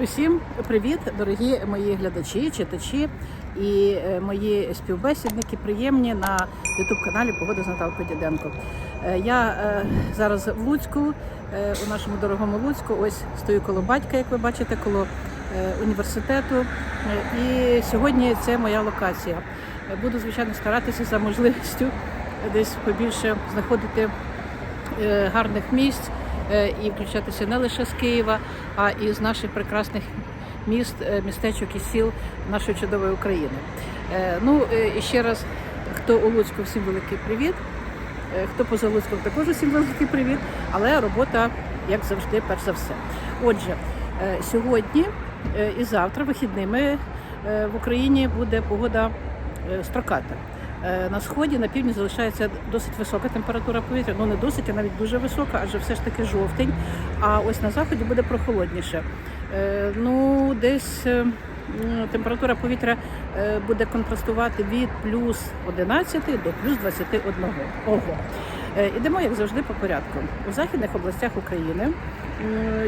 Усім привіт, дорогі мої глядачі, читачі і е, мої співбесідники приємні на youtube каналі Погода з Наталкою Діденко. Е, Я е, зараз в Луцьку, у нашому дорогому Луцьку. Ось стою коло батька, як ви бачите, коло університету. І сьогодні це моя локація. Буду звичайно старатися за можливістю десь побільше знаходити гарних місць і включатися не лише з Києва, а і з наших прекрасних міст, е, містечок і сіл нашої чудової України. Е, Ну е, і ще раз, хто у Луцьку, всім великий привіт. Е, Хто поза Луцьком, також усім великий привіт. Але робота, як завжди, перш за все. Отже, е, сьогодні е, і завтра, вихідними, е, в Україні буде погода е, строката. Е, На сході, на півдні залишається досить висока температура повітря. Ну не досить, а навіть дуже висока, адже все ж таки жовтень. А ось на заході буде прохолодніше. Е, Ну, десь е, температура повітря буде контрастувати від плюс 11 до плюс 21. Ого. Е, Ідемо, як завжди, по порядку. У західних областях України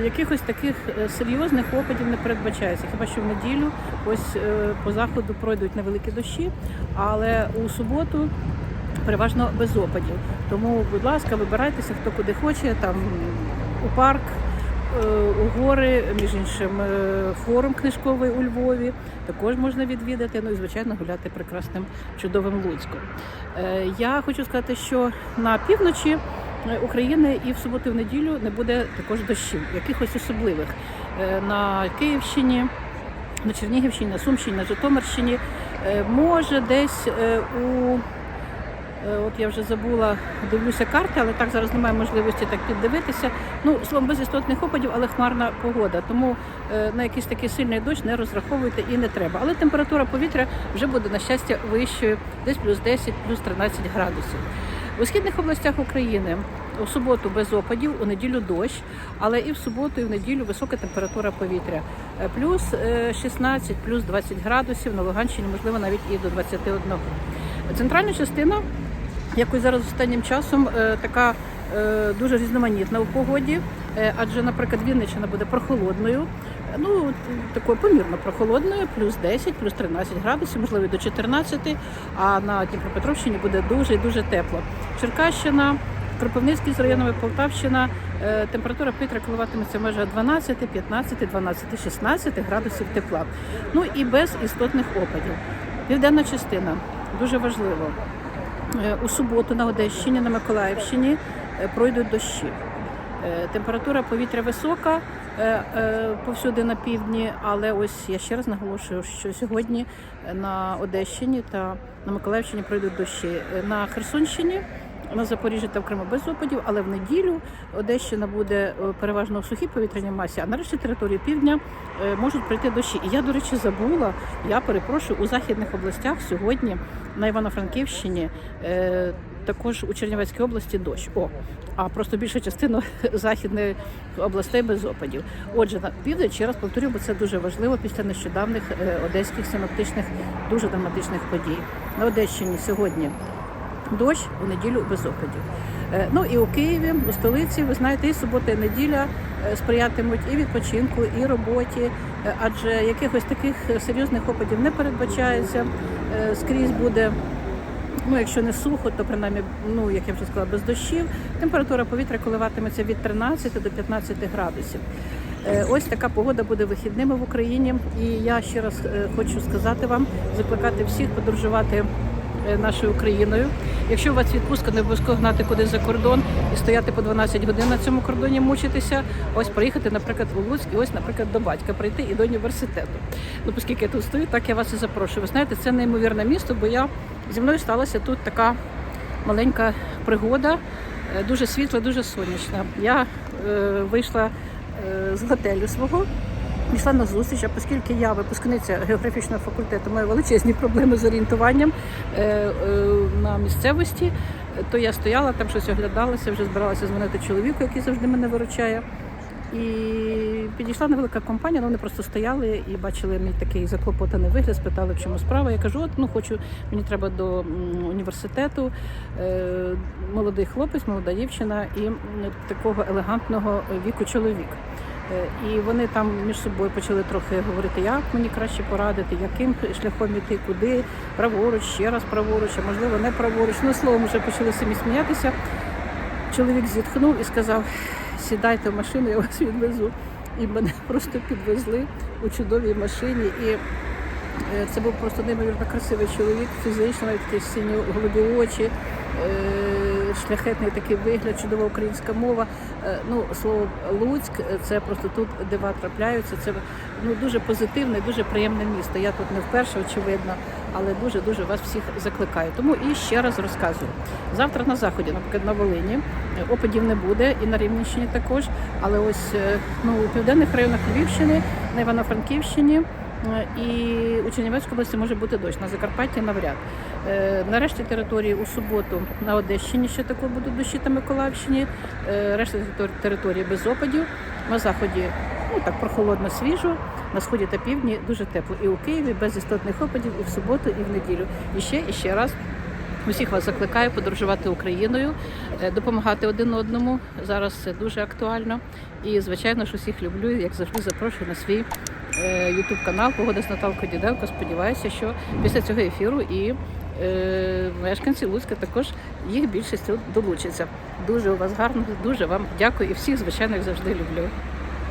якихось таких е, серйозних опадів не передбачається. Хіба що в неділю ось е, по заходу пройдуть невеликі дощі, але у суботу переважно без опадів. Тому, будь ласка, вибирайтеся, хто куди хоче, там у парк, гори, між іншим, е, форум книжковий у Львові. Також можна відвідати. Ну і звичайно гуляти прекрасним чудовим Луцьком. Е, Я хочу сказати, що на півночі е, України і в суботу, і в неділю не буде також дощів, якихось особливих Е, на Київщині. На Чернігівщині, на Сумщині, на Житомирщині, Е, може десь е, у Е, От я вже забула, дивлюся карти, але так зараз немає можливості так піддивитися. Ну, словом, без істотних опадів, але хмарна погода. Тому е, на якийсь такий сильний дощ не розраховуйте і не треба. Але температура повітря вже буде на щастя вищою, десь плюс 10, плюс 13 градусів. У східних областях України у суботу без опадів, у неділю дощ, але і в суботу, і в неділю висока температура повітря. Е, Плюс е, 16, плюс 20 градусів, на Луганщині, можливо, навіть і до 21. Центральна частина якось зараз останнім часом е, така е, дуже різноманітна у погоді, е, адже, наприклад, Вінниччина буде прохолодною, ну такою помірно прохолодною, плюс 10, плюс 13 градусів, можливо, до 14, а на Дніпропетровщині буде дуже і дуже тепло. Черкащина. Кропивницький з районами Полтавщина температура повітря коливатиметься межах 12, 15, 12, 16 градусів тепла. Ну і без істотних опадів. Південна частина дуже важливо. Е, У суботу на Одещині, на Миколаївщині е, пройдуть дощі. Е, Температура повітря висока повсюди на півдні, але ось я ще раз наголошую, що сьогодні на Одещині та на Миколаївщині пройдуть дощі. На Херсонщині, на Запоріжжі та в Криму без опадів, але в неділю Одещина буде е, переважно у сухій повітряній масі, а на решті території півдня е, можуть прийти дощі. І я, до речі, забула, я перепрошую, у західних областях сьогодні на Івано-Франківщині. е, Також у Чернівецькій області дощ. О, а просто більша частина західних областей без опадів. Отже, на південь ще раз повторю, бо це дуже важливо після нещодавних одеських синоптичних дуже драматичних подій. На Одещині сьогодні дощ, у неділю без опадів. Е, Ну і у Києві, у столиці, ви знаєте, і субота, і неділя е, сприятимуть і відпочинку, і роботі, е, адже якихось таких серйозних опадів не передбачається. Скрізь буде Ну, якщо не сухо, то принаймні, ну як я вже сказала, без дощів. Температура повітря коливатиметься від 13 до 15 градусів. Ось така погода буде вихідними в Україні. І я ще раз хочу сказати вам, закликати всіх подорожувати нашою Україною. Якщо у вас відпустка, не обов'язково гнати кудись за кордон і стояти по 12 годин на цьому кордоні, мучитися. Ось приїхати, наприклад, у Луцьк, і ось, наприклад, до батька прийти і до університету. Ну, оскільки я тут стою, так я вас і запрошую. Ви знаєте, це неймовірне місто, бо я зі мною сталася тут така маленька пригода, е, дуже світла, дуже сонячна. Я е, вийшла е, з готелю свого. Пішла на зустріч, а оскільки я випускниця географічного факультету, маю величезні проблеми з орієнтуванням е, е, на місцевості, то я стояла там, щось оглядалася, вже збиралася дзвонити чоловіку, який завжди мене виручає. І підійшла невелика компанія, ну, вони просто стояли і бачили мій такий заклопотаний вигляд, спитали, в чому справа. Я кажу, от ну хочу, мені треба до університету. Е, молодий хлопець, молода дівчина і такого елегантного віку чоловік. Е, І вони там між собою почали трохи говорити, як мені краще порадити, яким шляхом іти, куди, праворуч, ще раз праворуч, а можливо не праворуч. Ну, словом, вже почали самі сміятися. Чоловік зітхнув і сказав: сідайте в машину, я вас відвезу. І мене просто підвезли у чудовій машині. І е, це був просто неймовірно красивий чоловік, фізично, навіть такі сині голубі очі, шляхетний такий вигляд, чудова українська мова. Е, Ну, слово Луцьк, це просто тут дива трапляються. Це ну, дуже позитивне, дуже приємне місто. Я тут не вперше, очевидно, але дуже-дуже вас всіх закликаю. Тому і ще раз розказую. Завтра на заході, наприклад, на Волині, опадів не буде, і на Рівненщині також. Але ось е, ну, у південних районах Львівщини, на Івано-Франківщині. Е, І у Чернівецькій області може бути дощ, на Закарпатті навряд. Е, На решті території у суботу на Одещині ще також будуть дощі та Миколаївщині. Е, Решта території без опадів. На заході ну так прохолодно свіжо, на сході та півдні дуже тепло. І у Києві без істотних опадів і в суботу, і в неділю. І ще і ще раз. Усіх вас закликаю подорожувати Україною, допомагати один одному. Зараз це дуже актуально. І звичайно ж усіх люблю. Як завжди, запрошую на свій ютуб канал Погода з Наталкою Діденко. Сподіваюся, що після цього ефіру і е, мешканці Луцька також їх більшість тут долучиться. Дуже у вас гарно, дуже вам дякую і всіх, звичайно, як завжди люблю.